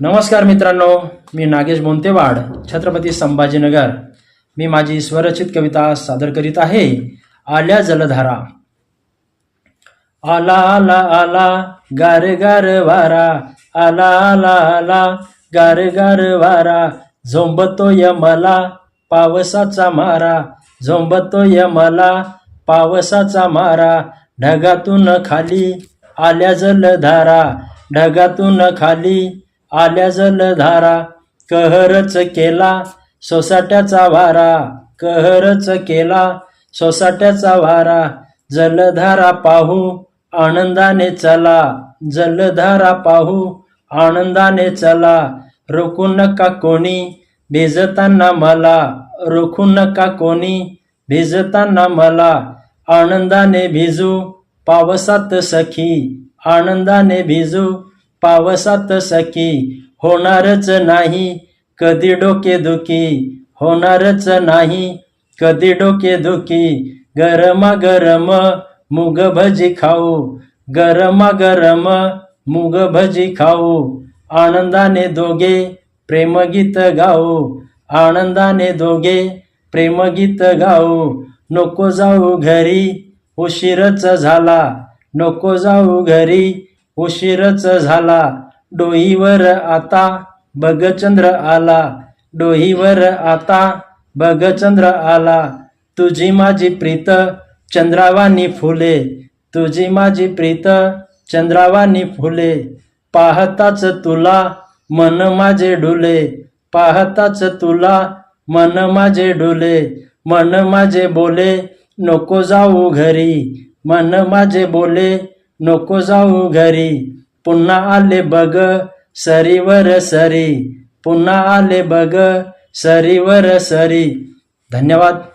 नमस्कार मित्रांनो मी नागेश मोंतेवाड छत्रपती संभाजीनगर. मी माझी स्वरचित कविता सादर करीत आहे. आल्या जलधारा. आला आला आला गार गार वारा. आला आला आला गार गार वारा. झोंबतोय मला पावसाचा मारा. झोंबतोय मला पावसाचा मारा. ढगातून खाली आल्या जलधारा. ढगातून खाली आल्या जलधारा कहरच केला सोसाट्याचा वारा कहरच केला सोसाट्याचा वारा जलधारा पाहू आनंदाने चला जलधारा पाहू आनंदाने चला रोखू नका कोणी भिजताना मला रोखू नका कोणी भिजताना मला आनंदाने भिजू पावसात सखी आनंदाने भिजू पावसात सखी होणारच नाही कधी डोके दुखी होणारच नाही कधी डोके दुखी गरमा गरम मुग भजी खाऊ गरमा गरम मुग भजी खाऊ आनंदाने दोघे प्रेमगीत गाऊ आनंदाने दोघे प्रेमगीत गाऊ नको जाऊ घरी उशीरच झाला नको जाऊ घरी उशीरच झाला. डोहीवर आता बगचंद्र आला. डोहीवर आता बगचंद्र आला. तुझी माझी प्रीत चंद्रावानी फुले. तुझी माझी प्रीत चंद्रावानी फुले. पाहताच तुला मन माझे डुले. पाहताच तुला मन माझे डुले. मन माझे बोले नको जाऊ घरी. मन माझे बोले नको जाऊ घरी. पुन्हा आले बग सरीवर सरी. पुन्हा आले बग सरीवर सरी. धन्यवाद.